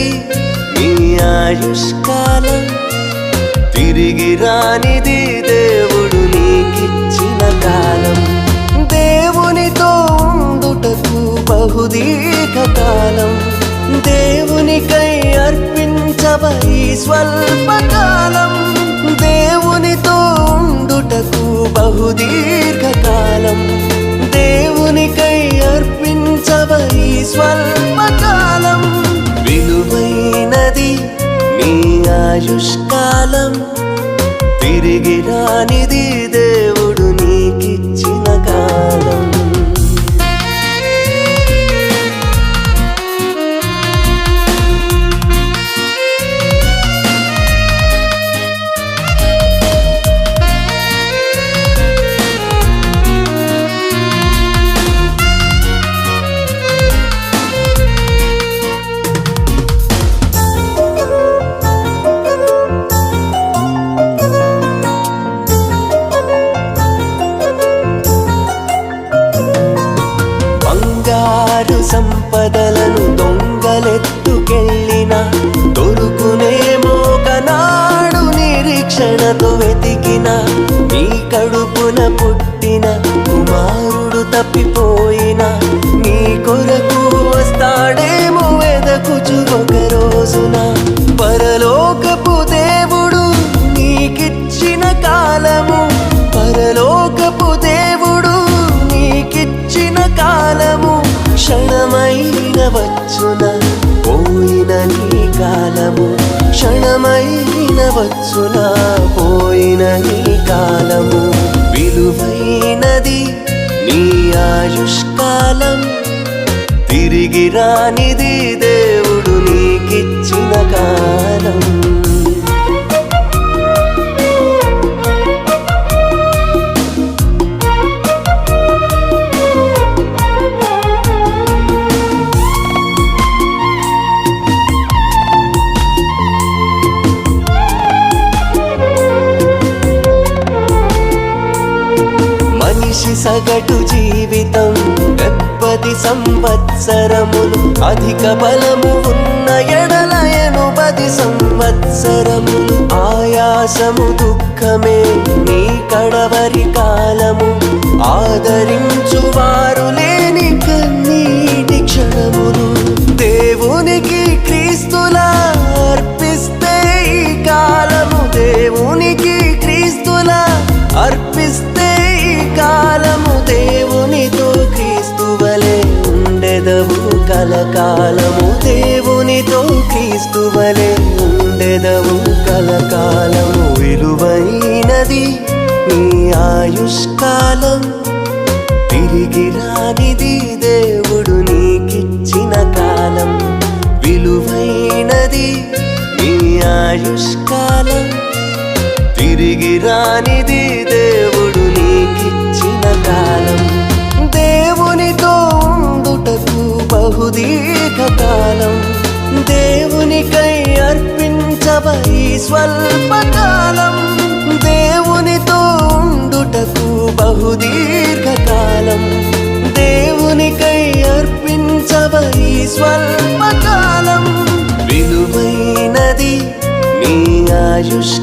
నీ ఆయుష్కాలం తిరిగి రానిది దేవుడు నీకిచ్చిన కాలం. దేవునితో ఉండుటకు బహుదీర్ఘ కాలం. దేవునికై అర్పించవ ఈ స్వల్పకాలం. దేవునితో ఉండుటకు బహుదీర్ఘ కాలం. దేవునికై అర్పించవ ఈ స్వల్పకాలం. ఆయుష్కాలం తిరిగి రానిది బంగారు సంపదలను దొంగలెత్తుకెళ్ళిన దొరుకునేమో కనాడు నిరీక్షణతో వెతికిన నీ కడుపున పుట్టి క్షణమైన వచ్చున పోయిన నీ కాలము క్షణమైన వచ్చున పోయిన నీ కాలము విలువైనది నీ ఆయుష్కాలం. తిరిగి రానిది దేవుడు నీకిచ్చిన కాలం. మనిషి సగటు జీవితం. డెబ్బది సంవత్సరములు అధిక బలము ఉన్న ఎడలయను పది సంవత్సరములు. ఆయాసము దుఃఖమే నీ కడవరి కాలము. ఆదరించు కలకాలము దేవునితో క్రీస్తువలే ఉండెదవు. కలకాలము విలువైనది నీ ఆయుష్కాలం. తిరిగి రానిది దేవుడు నీకిచ్చిన కాలం. విలువైనది నీ ఆయుష్కాలం. తిరిగి రానిది బహుదీర్ఘ దేవునికై అర్పించవ ఈ స్వల్పకాలం దేవునితో ఉండుటకు బహుదీర్ఘ కాలం దేవునికై అర్పించవ ఈ స్వల్పకాలం విలువైనది నీ ఆయుష్